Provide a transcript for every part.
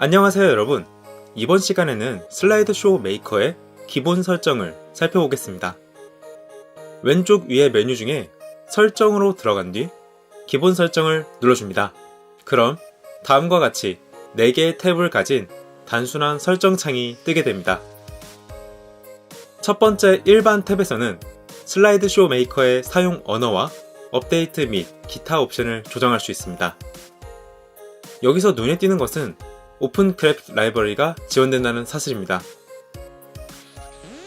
안녕하세요 여러분. 이번 시간에는 슬라이드 쇼 메이커의 기본 설정을 살펴보겠습니다. 왼쪽 위의 메뉴 중에 설정으로 들어간 뒤 기본 설정을 눌러줍니다. 그럼 다음과 같이 4개의 탭을 가진 단순한 설정 창이 뜨게 됩니다. 첫 번째 일반 탭에서는 슬라이드 쇼 메이커의 사용 언어와 업데이트 및 기타 옵션을 조정할 수 있습니다. 여기서 눈에 띄는 것은 오픈 그래픽 라이브러리가 지원된다는 사실입니다.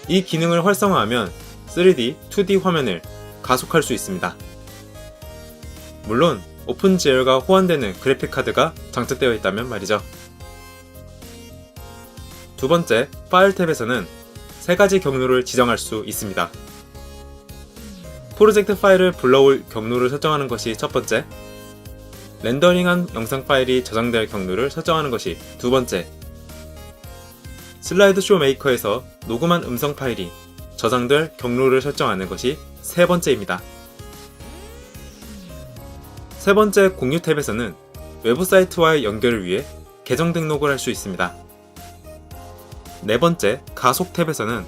이 기능을 활성화하면 3D, 2D 화면을 가속할 수 있습니다. 물론 오픈GL과 호환되는 그래픽 카드가 장착되어 있다면 말이죠. 두 번째, 파일 탭에서는 세 가지 경로를 지정할 수 있습니다. 프로젝트 파일을 불러올 경로를 설정하는 것이 첫 번째, 렌더링한 영상 파일이 저장될 경로를 설정하는 것이 두 번째. 슬라이드쇼 메이커에서 녹음한 음성 파일이 저장될 경로를 설정하는 것이 세 번째입니다. 세 번째 공유 탭에서는 외부 사이트와의 연결을 위해 계정 등록을 할 수 있습니다. 네 번째 가속 탭에서는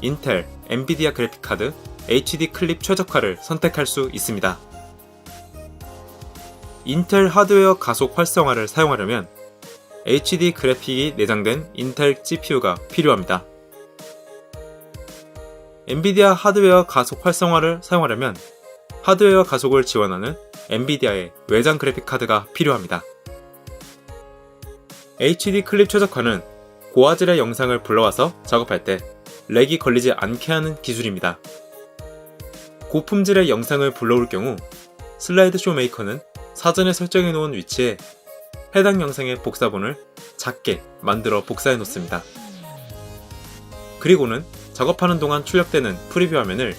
인텔, 엔비디아 그래픽카드, HD 클립 최적화를 선택할 수 있습니다. 인텔 하드웨어 가속 활성화를 사용하려면 HD 그래픽이 내장된 인텔 GPU가 필요합니다. 엔비디아 하드웨어 가속 활성화를 사용하려면 하드웨어 가속을 지원하는 엔비디아의 외장 그래픽 카드가 필요합니다. HD 클립 최적화는 고화질의 영상을 불러와서 작업할 때 렉이 걸리지 않게 하는 기술입니다. 고품질의 영상을 불러올 경우 슬라이드쇼 메이커는 사전에 설정해 놓은 위치에 해당 영상의 복사본을 작게 만들어 복사해 놓습니다. 그리고는 작업하는 동안 출력되는 프리뷰 화면을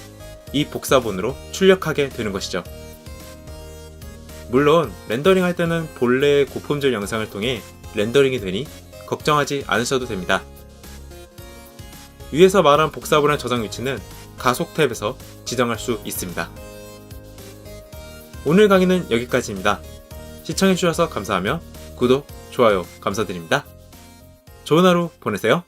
이 복사본으로 출력하게 되는 것이죠. 물론 렌더링 할 때는 본래의 고품질 영상을 통해 렌더링이 되니 걱정하지 않으셔도 됩니다. 위에서 말한 복사본의 저장 위치는 가속 탭에서 지정할 수 있습니다. 오늘 강의는 여기까지입니다. 시청해주셔서 감사하며 구독, 좋아요 감사드립니다. 좋은 하루 보내세요.